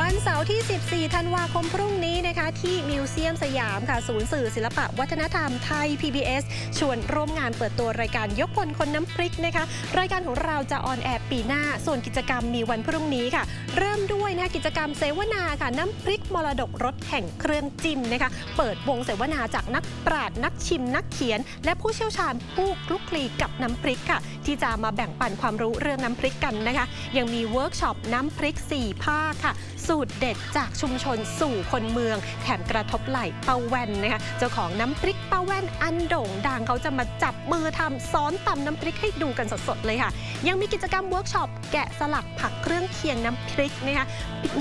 วันเสาร์ที่ 14 ธันวาคมพรุ่งนี้นะคะ ที่มิวเซียมสยามค่ะ ศูนย์สื่อศิลปะวัฒนธรรมไทย PBS ชวนร่วมงานเปิดตัวรายการยกพลคนน้ำพริกนะคะ รายการของเราจะออนแอร์ปีหน้า ส่วนกิจกรรมมีวันพรุ่งนี้ค่ะ เริ่มด้วยนะกิจกรรมเสวนาค่ะ น้ำพริกมรดกรสแห่งเครื่องจิ้มนะคะ เปิดวงเสวนาจากนักปราชญ์นักชิม นักเขียน และผู้เชี่ยวชาญผู้คลุกคลีกับน้ำพริกค่ะ ที่จะมาแบ่งปันความรู้เรื่องน้ำพริกกันนะคะ ยังมีเวิร์กช็อปน้ำพริก 4 ภาคค่ะสูตรเด็ดจากชุมชนสู่คนเมือง แถมกระทบไหลเปาแวนนะคะเจ้าของน้ำพริก แว่นอันโด่งดังเขาจะมาจับมือทำซ้อนตำน้ำพริกให้ดูกันสดๆเลยค่ะ ยังมีกิจกรรมเวิร์กช็อปแกะสลักผักเครื่องเคียงน้ำพริกนะคะ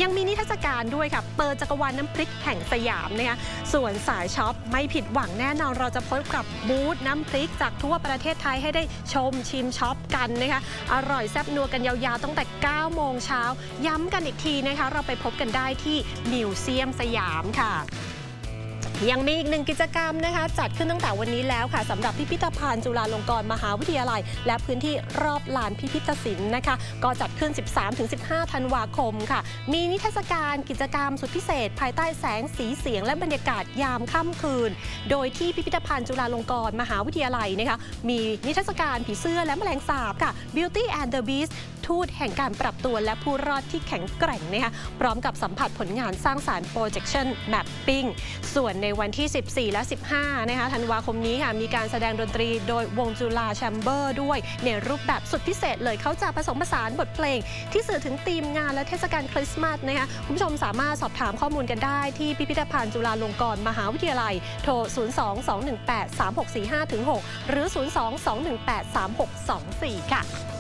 ยังมีนิทรรศการด้วยค่ะ เปิดจักรวาลน้ำพริกแห่งสยามนะคะส่วนสายช็อปไม่ผิดหวังแน่นอนเราจะพบกับบูธน้ำพริกจากทั่วประเทศไทยให้ได้ชมชิมช็อปกันนะคะอร่อยแซ่บนัวกันยาวๆตั้งแต่ 9 โมงเช้า ย้ำกันอีกทีนะคะ เราไปพบกันได้ที่มิวเซียมสยามค่ะ ยังมีอีกหนึ่งกิจกรรมนะคะ จัดขึ้นตั้งแต่วันนี้แล้วค่ะสำหรับพิพิธภัณฑ์จุฬาลงกรณ์มหาวิทยาลัย และพื้นที่รอบลานพิพิธศิลป์นะคะ ก็จัดขึ้น 13-15 ธันวาคมค่ะ มีนิทรรศการกิจกรรมสุดพิเศษ ภายใต้แสงสีเสียงและบรรยากาศยามค่ำคืน โดยที่พิพิธภัณฑ์จุฬาลงกรณ์มหาวิทยาลัยนะคะมีนิทรรศการผีเสื้อและแมลงสาบค่ะ Beauty and the Beast ทูตแห่งการปรับตัวและผู้รอดที่แข็งแกร่งนะคะพร้อมกับสัมผัสผลงานสร้างสารรค์ projection mapping ส่วนในวันที่ 14 และ 15 นะคะธันวาคมนี้ค่ะมีการแสดงดนตรีโดยวงจุฬาแชมเบอร์ด้วย ในรูปแบบสุดพิเศษเลยเขาจะผสมผสานบทเพลง ที่สื่อถึงธีมงานและเทศกาลคริสต์มาสนะคะคุณผู้ชมสามารถสอบถามข้อมูลกันได้ที่พิพิธภัณฑ์จุฬาลงกรณ์มหาวิทยาลัย โทร 02-218-3645-6 หรือ 02-218-3624 ค่ะ